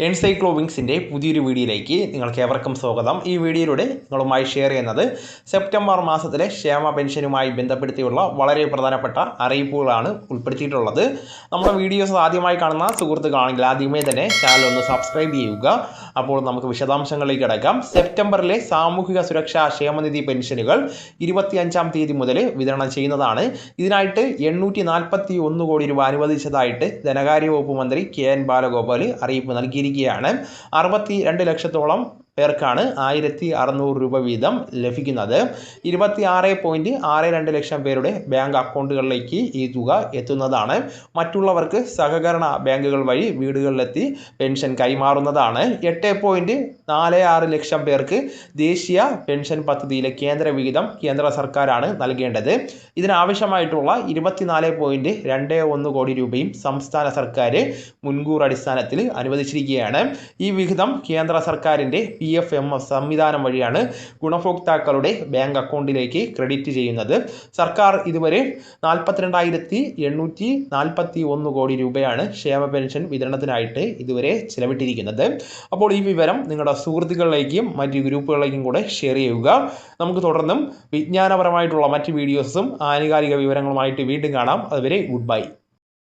എൻസൈക്ലോവിങ്സിന്റെ പുതിയൊരു വീഡിയോയിലേക്ക് നിങ്ങൾക്ക് ഏവർക്കും സ്വാഗതം. ഈ വീഡിയോയിലൂടെ നിങ്ങളുമായി ഷെയർ ചെയ്യുന്നത് സെപ്റ്റംബർ മാസത്തിലെ ക്ഷേമ പെൻഷനുമായി ബന്ധപ്പെടുത്തിയുള്ള വളരെ പ്രധാനപ്പെട്ട അറിയിപ്പുകളാണ് ഉൾപ്പെടുത്തിയിട്ടുള്ളത്. നമ്മുടെ വീഡിയോസ് ആദ്യമായി കാണുന്ന സുഹൃത്തുക്കളാണെങ്കിൽ ആദ്യമേ തന്നെ ചാനൽ ഒന്ന് സബ്സ്ക്രൈബ് ചെയ്യുക. അപ്പോൾ നമുക്ക് വിശദാംശങ്ങളിലേക്ക് കിടക്കാം സെപ്റ്റംബറിലെ സാമൂഹിക സുരക്ഷാ ക്ഷേമനിധി പെൻഷനുകൾ ഇരുപത്തിയഞ്ചാം തീയതി മുതൽ വിതരണം ചെയ്യുന്നതാണ്. ഇതിനായിട്ട് എണ്ണൂറ്റി നാൽപ്പത്തി ഒന്ന് കോടി രൂപ അനുവദിച്ചതായിട്ട് ധനകാര്യ വകുപ്പ് മന്ത്രി കെ എൻ ബാലഗോപാൽ അറിയിപ്പ് നൽകിയിരിക്കുകയാണ്. അറുപത്തി രണ്ട് ലക്ഷത്തോളം പേർക്കാണ് ആയിരത്തി അറുന്നൂറ് രൂപ വീതം ലഭിക്കുന്നത്. ഇരുപത്തി ആറ് പോയിന്റ് ആറ് രണ്ട് ലക്ഷം പേരുടെ ബാങ്ക് അക്കൗണ്ടുകളിലേക്ക് ഈ തുക എത്തുന്നതാണ്. മറ്റുള്ളവർക്ക് സഹകരണ ബാങ്കുകൾ വഴി വീടുകളിലെത്തി പെൻഷൻ കൈമാറുന്നതാണ്. എട്ട് പോയിന്റ് നാല് ആറ് ലക്ഷം പേർക്ക് ദേശീയ പെൻഷൻ പദ്ധതിയിലെ കേന്ദ്ര വിഹിതം കേന്ദ്ര സർക്കാരാണ് നൽകേണ്ടത്. ഇതിനാവശ്യമായിട്ടുള്ള ഇരുപത്തിനാല് പോയിന്റ് രണ്ട് ഒന്ന് കോടി രൂപയും സംസ്ഥാന സർക്കാർ മുൻകൂർ അടിസ്ഥാനത്തിൽ അനുവദിച്ചിരിക്കുകയാണ്. ഈ വിഹിതം കേന്ദ്ര സർക്കാരിന്റെ പി എഫ് എം എസ് സംവിധാനം വഴിയാണ് ഗുണഭോക്താക്കളുടെ ബാങ്ക് അക്കൗണ്ടിലേക്ക് ക്രെഡിറ്റ് ചെയ്യുന്നത്. സർക്കാർ ഇതുവരെ നാൽപ്പത്തിരണ്ടായിരത്തി എണ്ണൂറ്റി നാൽപ്പത്തി ഒന്ന് കോടി രൂപയാണ് ക്ഷേമ പെൻഷൻ വിതരണത്തിനായിട്ട് ഇതുവരെ ചിലവിട്ടിരിക്കുന്നത്. അപ്പോൾ ഈ വിവരം നിങ്ങളുടെ സുഹൃത്തുക്കളിലേക്കും മറ്റ് ഗ്രൂപ്പുകളിലേക്കും കൂടെ ഷെയർ ചെയ്യുക. നമുക്ക് തുടർന്നും വിജ്ഞാനപരമായിട്ടുള്ള മറ്റ് വീഡിയോസും ആനുകാലിക വിവരങ്ങളുമായിട്ട് വീണ്ടും കാണാം. അതുവരെ ഗുഡ് ബൈ.